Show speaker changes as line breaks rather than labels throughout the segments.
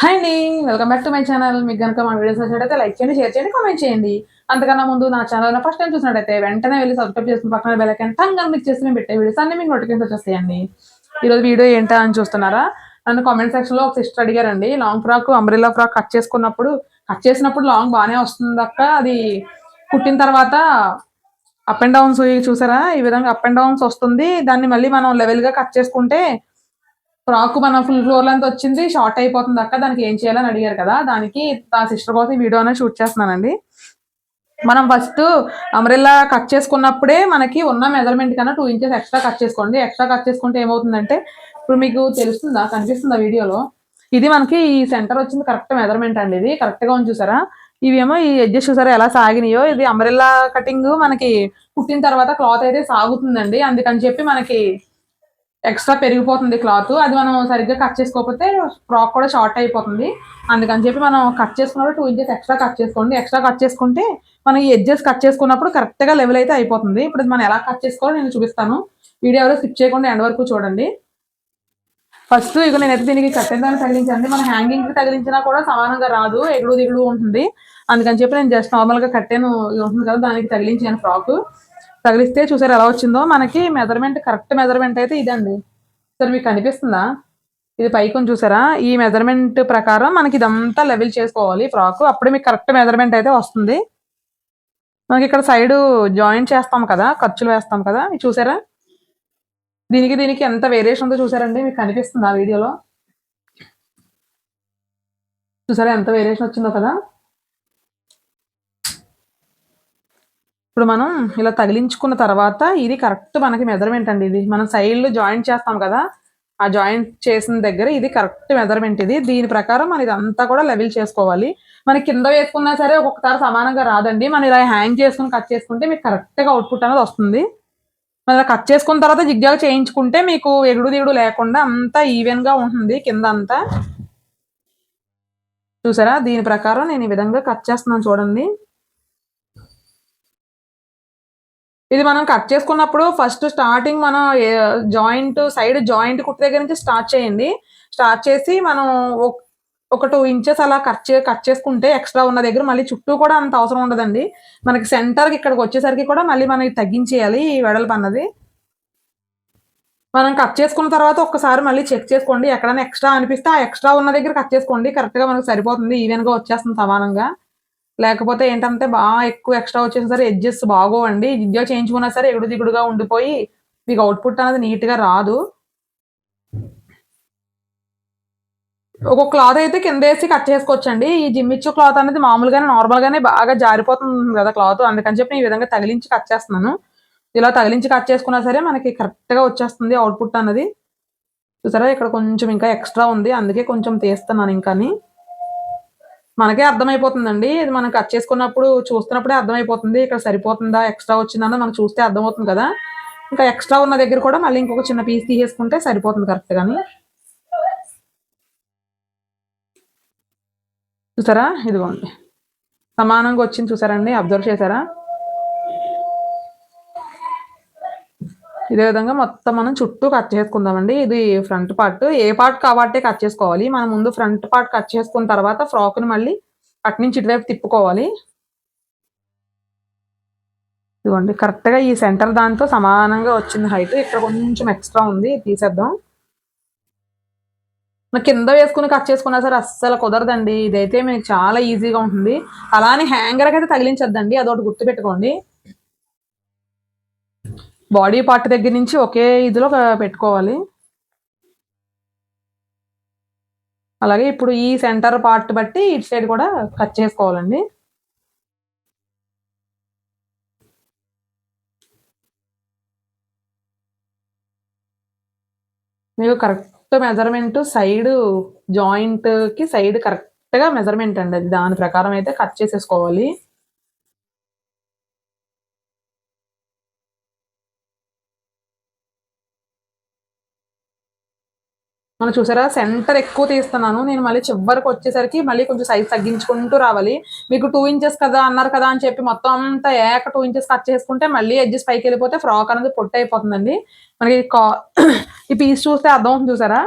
Hi అండి welcome back to my channel మీకు కనుక మా వీడియోస్ నచ్చినట్టయితే లైక్ చేయండి షేర్ చేయండి కామెంట్ చేయండి. అంతకన్నా ముందు నా ఛానల్ ఫస్ట్ టైం చూసినట్టయితే వెంటనే వెళ్ళి సబ్స్క్రైబ్ చేసుకుని పక్కన బెల్ ఐకాన్ టంగ్ అని చేసి మేము పెట్టే వీడియోస్ అన్ని మీకు నోటిఫికేషన్ వచ్చేస్తాయండి. ఈరోజు వీడియో ఏంటా అని చూస్తున్నారా? నన్ను కామెంట్ సెక్షన్లో ఒక సిస్టర్ అడిగారండి. Long frock umbrella frock cut చేసుకున్నప్పుడు కట్ చేసినప్పుడు లాంగ్ బాగానే వస్తుంది అక్క. అది కుట్టిన తర్వాత అప్ అండ్ డౌన్స్ చూసారా? ఈ విధంగా అప్ అండ్ డౌన్స్ వస్తుంది. దాన్ని మళ్ళీ మనం లెవెల్గా కట్ చేసుకుంటే ఫ్రాక్ మన ఫుల్ ఫ్లోర్ లెంత్ వచ్చింది షార్ట్ అయిపోతుంది అక్క దానికి ఏం చేయాలని అడిగారు కదా దానికి ఆ సిస్టర్ కోసం వీడియో అనేది షూట్ చేస్తున్నానండి. మనం ఫస్ట్ అమరెల్లా కట్ చేసుకున్నప్పుడే మనకి ఉన్న మెజర్మెంట్ కన్నా టూ ఇంచెస్ ఎక్స్ట్రా కట్ చేసుకోండి. ఎక్స్ట్రా కట్ చేసుకుంటే ఏమవుతుందంటే ఇప్పుడు మీకు తెలుస్తుందా కనిపిస్తుందా వీడియోలో? ఇది మనకి ఈ సెంటర్ వచ్చింది కరెక్ట్ మెజర్మెంట్ అండి ఇది. కరెక్ట్గా ఉంది చూసారా? ఇవేమో ఈ ఎడ్జెస్ చూసారా ఎలా సాగినాయో? ఇది అంబ్రెల్లా కటింగ్ మనకి పుట్టిన తర్వాత క్లాత్ అయితే సాగుతుందండి. అందుకని చెప్పి మనకి ఎక్స్ట్రా పెరిగిపోతుంది క్లాత్. అది మనం సరిగ్గా కట్ చేసుకోకపోతే ఫ్రాక్ కూడా షార్ట్ అయిపోతుంది. అందుకని చెప్పి మనం కట్ చేసుకున్నప్పుడు టూ ఇంచెస్ ఎక్స్ట్రా కట్ చేసుకోండి. ఎక్స్ట్రా కట్ చేసుకుంటే మనం ఈ ఎడ్జెస్ కట్ చేసుకున్నప్పుడు కరెక్ట్గా లెవెల్ అయితే అయిపోతుంది. ఇప్పుడు మనం ఎలా కట్ చేసుకోవాలో నేను చూపిస్తాను. వీడియో ఎవరో స్కిప్ చేయకుండా ఎండ్ వరకు చూడండి. ఫస్ట్ ఇక నేనైతే దీనికి కట్టేదాన్ని దాన్ని తగిలించండి మన హ్యాంగింగ్కి తగిలించినా కూడా సమానంగా రాదు. ఎగుడు దిగుడు ఉంటుంది. అందుకని చెప్పి నేను జస్ట్ నార్మల్గా గా ఉంటుంది కదా దానికి తగిలించాను ఫ్రాక్. తగిలిస్తే చూసారు ఎలా వచ్చిందో? మనకి మెజర్మెంట్ కరెక్ట్ మెజర్మెంట్ అయితే ఇదండి. సరే మీకు కనిపిస్తుందా? ఇది పైకొని చూసారా? ఈ మెజర్మెంట్ ప్రకారం మనకి ఇదంతా లెవెల్ చేసుకోవాలి ఫ్రాక్. అప్పుడే మీకు కరెక్ట్ మెజర్మెంట్ అయితే వస్తుంది. మనకి ఇక్కడ సైడ్ జాయింట్ చేస్తాం కదా ఖర్చులు వేస్తాం కదా చూసారా? దీనికి దీనికి ఎంత వేరియేషన్ ఉందో చూసారండి? మీకు కనిపిస్తుంది ఆ వీడియోలో? చూసారా ఎంత వేరియేషన్ వచ్చిందో కదా? ఇప్పుడు మనం ఇలా తగిలించుకున్న తర్వాత ఇది కరెక్ట్ మనకి మెజర్మెంట్ అండి ఇది. మనం సైడ్లో జాయింట్ చేస్తాం కదా ఆ జాయింట్ చేసిన దగ్గర ఇది కరెక్ట్ మెజర్మెంట్ ఇది. దీని ప్రకారం మనం ఇదంతా కూడా లెవెల్ చేసుకోవాలి. మన కింద వేసుకున్నా సరే ఒక్కొక్కసారి సమానంగా రాదండి. మనం ఇలా హ్యాంగ్ చేసుకుని కట్ చేసుకుంటే మీకు కరెక్ట్గా అవుట్పుట్ అనేది వస్తుంది. మనం కట్ చేసుకున్న తర్వాత జిగ్జాగ్ చేయించుకుంటే మీకు ఎగుడు దిగుడు లేకుండా అంతా ఈవెన్గా ఉంటుంది కింద అంతా చూసారా? దీని ప్రకారం నేను ఈ విధంగా కట్ చేస్తున్నాను చూడండి. ఇది మనం కట్ చేసుకున్నప్పుడు ఫస్ట్ స్టార్టింగ్ మనం జాయింట్ సైడ్ జాయింట్ కుట్టు దగ్గర నుంచి స్టార్ట్ చేయండి. స్టార్ట్ చేసి మనం ఒక- టూ ఇంచెస్ అలా కట్ చే కట్ చేసుకుంటే ఎక్స్ట్రా ఉన్న దగ్గర మళ్ళీ చుట్టూ కూడా అంత అవసరం ఉండదండి. మనకి సెంటర్కి ఇక్కడికి వచ్చేసరికి కూడా మళ్ళీ మనకి తగ్గించేయాలి ఈ వెడల్పు అన్నది. మనం కట్ చేసుకున్న తర్వాత ఒక్కసారి మళ్ళీ చెక్ చేసుకోండి. ఎక్కడైనా ఎక్స్ట్రా అనిపిస్తే ఆ ఎక్స్ట్రా ఉన్న దగ్గర కట్ చేసుకోండి. కరెక్ట్గా మనకు సరిపోతుంది. ఈవెన్గా వచ్చేస్తుంది సమానంగా. లేకపోతే ఏంటంటే బాగా ఎక్కువ ఎక్స్ట్రా వచ్చేసిన సరే ఎడ్జెస్ బాగోవండి. జిగ్జా చేయించుకున్నా సరే ఎగుడు దిగుడుగా ఉండిపోయి మీకు అవుట్పుట్ అనేది నీట్గా రాదు. ఒక క్లాత్ అయితే కింద వేసి కట్ చేసుకోవచ్చండి. ఈ జిమ్మిచ్చు క్లాత్ అనేది మామూలుగానే నార్మల్ గానే బాగా జారిపోతుంది కదా క్లాత్ అందుకని చెప్పి నేను ఈ విధంగా తగిలించి కట్ చేస్తున్నాను. ఇలా తగిలించి కట్ చేసుకున్నా సరే మనకి కరెక్ట్గా వచ్చేస్తుంది అవుట్పుట్ అనేది చూసారా? ఇక్కడ కొంచెం ఇంకా ఎక్స్ట్రా ఉంది. అందుకే కొంచెం తీస్తున్నాను ఇంకాని మనకే అర్థమైపోతుందండి. ఇది మనం కట్ చేసుకున్నప్పుడు చూస్తున్నప్పుడే అర్థమైపోతుంది. ఇక్కడ సరిపోతుందా? ఎక్స్ట్రా వచ్చిందా మనం చూస్తే అర్థమవుతుంది కదా. ఇంకా ఎక్స్ట్రా ఉన్న దగ్గర కూడా మళ్ళీ ఇంకొక చిన్న పీస్ తీసేసుకుంటే సరిపోతుంది కరెక్ట్ కానీ చూసారా? ఇదిగోండి. సమానంగా వచ్చింది చూసారండి అబ్జర్వ్ చేశారా? ఇదే విధంగా మొత్తం మనం చుట్టూ కట్ చేసుకుందామండి. ఇది ఫ్రంట్ పార్ట్ ఏ పార్ట్ కాబట్టి కట్ చేసుకోవాలి. మనం ముందు ఫ్రంట్ పార్ట్ కట్ చేసుకున్న తర్వాత ఫ్రాక్ని మళ్ళీ అటు నుంచి ఇటువైపు తిప్పుకోవాలి. ఇదిగోండి కరెక్ట్గా ఈ సెంటర్ దాంతో సమానంగా వచ్చింది హైట్ ఇక్కడ కొంచెం ఎక్స్ట్రా ఉంది. తీసేద్దాం. కింద వేసుకుని కట్ చేసుకున్నా సరే అస్సలు కుదరదండి. ఇదైతే మీకు చాలా ఈజీగా ఉంటుంది. అలానే హ్యాంగర్ అయితే తగిలించద్దండి. అదొకటి గుర్తుపెట్టుకోండి. బాడీ పార్ట్ దగ్గర నుంచి ఒకే ఇదిలో పెట్టుకోవాలి. అలాగే ఇప్పుడు ఈ సెంటర్ పార్ట్ బట్టి ఇటు సైడ్ కూడా కట్ చేసుకోవాలండి. మీకు కరెక్ట్ మెజర్మెంట్ సైడ్ జాయింట్కి సైడ్ కరెక్ట్గా మెజర్మెంట్ అండి. అది దాని ప్రకారం అయితే కట్ చేసేసుకోవాలి. మనం చూసారా? సెంటర్ ఎక్కువ తీస్తున్నాను. నేను మళ్ళీ చివరికి వచ్చేసరికి మళ్ళీ కొంచెం సైజ్ తగ్గించుకుంటూ రావాలి. మీకు టూ ఇంచెస్ కదా అన్నారు కదా అని చెప్పి మొత్తం అంతా ఏక టూ ఇంచెస్ కట్ చేసుకుంటే మళ్ళీ ఎడ్జెస్ పైకి వెళ్ళిపోతే ఫ్రాక్ అనేది పొట్టు అయిపోతుందండి. మనకి కా ఈ పీస్ చూస్తే అర్థం అవుతుంది చూసారా?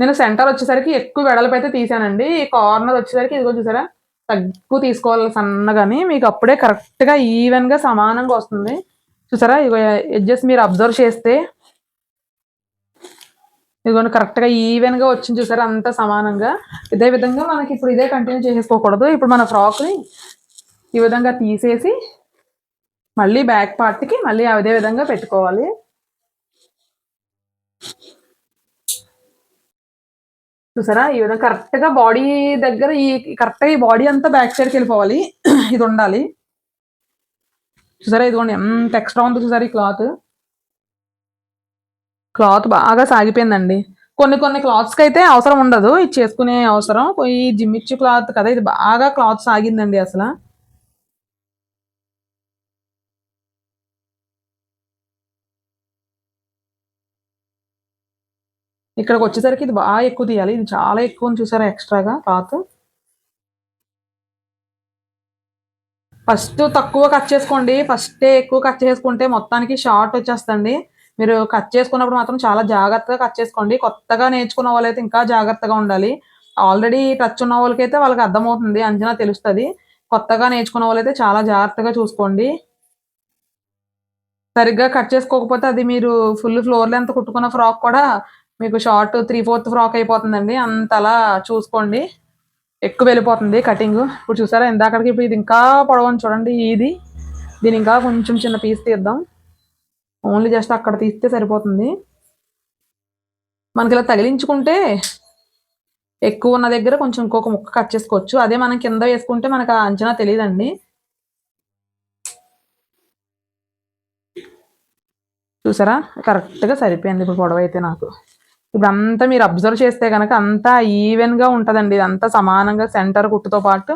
నేను సెంటర్ వచ్చేసరికి ఎక్కువ వెడల్పు అయితే తీసానండి. ఈ కార్నర్ వచ్చేసరికి ఇదిగో చూసారా? తక్కువ తీసుకోవాలి సన్నగాని. మీకు అప్పుడే కరెక్ట్గా ఈవెన్గా సమానంగా వస్తుంది. చూసారా? ఇగో ఎడ్జెస్ మీరు అబ్జర్వ్ చేస్తే ఇదిగోండి కరెక్ట్గా ఈవెన్గా వచ్చింది చూసారా అంత సమానంగా. ఇదే విధంగా మనకి ఇప్పుడు ఇదే కంటిన్యూ చేసేసుకోకూడదు. ఇప్పుడు మన ఫ్రాక్ని ఈ విధంగా తీసేసి మళ్ళీ బ్యాక్ పార్ట్కి మళ్ళీ అదే విధంగా పెట్టుకోవాలి. చూసారా ఈ విధంగా కరెక్ట్గా బాడీ దగ్గర ఈ కరెక్ట్గా ఈ బాడీ అంతా బ్యాక్ సైడ్కి వెళ్ళిపోవాలి. ఇది ఉండాలి. చూసారా ఇదిగోండి ఎంత ఎక్స్ట్రా ఉందో చూసారా ఈ క్లాత్ క్లాత్ బాగా సాగిపోయిందండి. కొన్ని కొన్ని క్లాత్స్కి అయితే అవసరం ఉండదు. ఇది చేసుకునే అవసరం. ఈ జిమ్మిచ్చు క్లాత్ కదా ఇది బాగా క్లాత్ సాగిందండి అసలు. ఇక్కడికి వచ్చేసరికి ఇది బాగా ఎక్కువ తీయాలి. ఇది చాలా ఎక్కువ చూసారా ఎక్స్ట్రాగా క్లాత్. ఫస్ట్ తక్కువ కట్ చేసుకోండి. ఫస్టే ఎక్కువ కట్ చేసుకుంటే మొత్తానికి షార్ట్ వచ్చేస్తుంది. మీరు కట్ చేసుకున్నప్పుడు మాత్రం చాలా జాగ్రత్తగా కట్ చేసుకోండి. కొత్తగా నేర్చుకున్న వాళ్ళైతే ఇంకా జాగ్రత్తగా ఉండాలి. ఆల్రెడీ టచ్ ఉన్న వాళ్ళకైతే వాళ్ళకి అర్థమవుతుంది అంచనా తెలుస్తుంది. కొత్తగా నేర్చుకున్న వాళ్ళైతే చాలా జాగ్రత్తగా చూసుకోండి. సరిగ్గా కట్ చేసుకోకపోతే అది మీరు ఫుల్ ఫ్లోర్ లెంత్ కుట్టుకున్న ఫ్రాక్ కూడా మీకు షార్ట్ త్రీ ఫోర్త్ ఫ్రాక్ అయిపోతుందండి. అంతలా చూసుకోండి. ఎక్కువ వెళ్ళిపోతుంది కటింగ్ ఇప్పుడు చూసారా ఇందాకడికి ఇప్పుడు ఇది ఇంకా పొడవని చూడండి ఇది. దీని ఇంకా కొంచెం చిన్న పీస్ తీద్దాం. ఓన్లీ జస్ట్ అక్కడ తీస్తే సరిపోతుంది. మనకి ఇలా తగిలించుకుంటే ఎక్కువ ఉన్న దగ్గర కొంచెం ఇంకొక ముక్క కట్ చేసుకోవచ్చు. అదే మనం కింద వేసుకుంటే మనకు ఆ అంచనా తెలియదండి. చూసారా? కరెక్ట్గా సరిపోయింది ఇప్పుడు పొడవ అయితే నాకు. ఇప్పుడు అంతా మీరు అబ్జర్వ్ చేస్తే కనుక అంతా ఈవెన్గా ఉంటుందండి. ఇదంతా సమానంగా సెంటర్ కుట్టుతో పాటు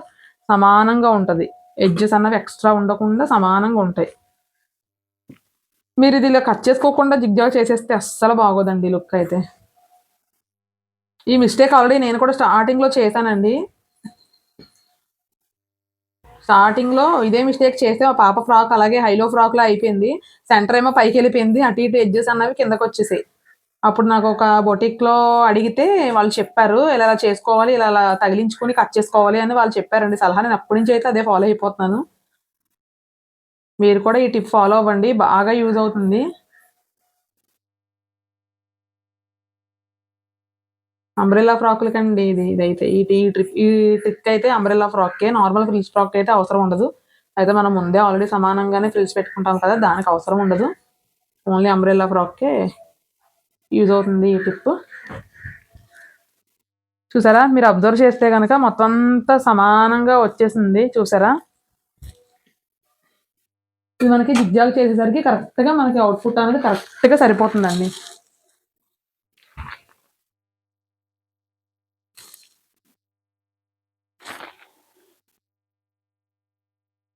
సమానంగా ఉంటుంది. ఎడ్జెస్ అన్నవి ఎక్స్ట్రా ఉండకుండా సమానంగా ఉంటాయి. మీరు ఇది ఇలా కట్ చేసుకోకుండా జిగ్జాగ్ చేసేస్తే అస్సలు బాగోదండి లుక్ అయితే. ఈ మిస్టేక్ ఆల్రెడీ నేను కూడా స్టార్టింగ్లో చేశానండి. స్టార్టింగ్లో ఇదే మిస్టేక్ చేస్తే మా పాప ఫ్రాక్ అలాగే హైలో ఫ్రాక్లో అయిపోయింది. సెంటర్ ఏమో పైకి వెళ్ళిపోయింది. అటు ఇటు ఎడ్జెస్ అన్నవి కిందకు వచ్చేసాయి. అప్పుడు నాకు ఒక బొటిక్లో అడిగితే వాళ్ళు చెప్పారు ఇలా ఇలా చేసుకోవాలి ఇలా ఇలా తగిలించుకొని కట్ చేసుకోవాలి అని వాళ్ళు చెప్పారండి. సలహా నేను అప్పటి నుంచి అయితే అదే ఫాలో అయిపోతున్నాను. మీరు కూడా ఈ టిప్ ఫాలో అవ్వండి. బాగా యూజ్ అవుతుంది. అంబ్రెల్లా ఫ్రాక్లకండి ఇది ఇదైతే. ఈ ఈ ట్రిప్ ఈ ట్రిక్ అయితే అంబ్రెల్లా ఫ్రాక్కే నార్మల్ ఫ్రిల్స్ ఫ్రాక్ అయితే అవసరం ఉండదు. అయితే మనం ముందే ఆల్రెడీ సమానంగానే ఫ్రిల్స్ పెట్టుకుంటాం కదా దానికి అవసరం ఉండదు. ఓన్లీ అంబ్రెల్లా ఫ్రాక్కే యూజ్ అవుతుంది ఈ టిప్. చూసారా? మీరు అబ్జర్వ్ చేస్తే కనుక మొత్తం అంతా సమానంగా వచ్చేసింది. చూసారా? ఇది మనకి జిగ్జాగ్ చేసేసరికి కరెక్ట్గా మనకి అవుట్పుట్ అనేది కరెక్ట్గా సరిపోతుందండి.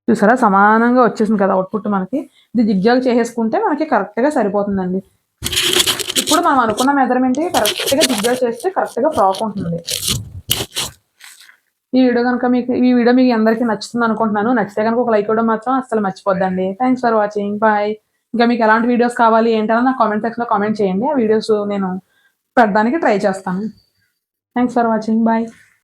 చూసారా? సమానంగా వచ్చేసింది కదా అవుట్పుట్ మనకి. ఇది జిగ్జాగ్ చేసేసుకుంటే మనకి కరెక్ట్గా సరిపోతుందండి. ఇప్పుడు మనం అనుకున్న మెజర్మెంట్ కరెక్ట్గా జిగ్జాగ్ చేస్తే కరెక్ట్గా ఫ్రాక్ ఉంటుంది ఈ వీడియో కనుక మీకు ఈ వీడియో మీకు అందరికీ నచ్చుతుంది అనుకుంటున్నాను. నచ్చితే కనుక ఒక లైక్ ఇవ్వడం మాత్రం అసలు మర్చిపోద్దండి. థ్యాంక్స్ ఫర్ వాచింగ్ బాయ్ ఇంకా మీకు ఎలాంటి వీడియోస్ కావాలి ఏంటన్నా నాకు కామెంట్ సెక్షన్లో కామెంట్ చేయండి. ఆ వీడియోస్ నేను పెట్టడానికి ట్రై చేస్తాను. Thanks for watching bye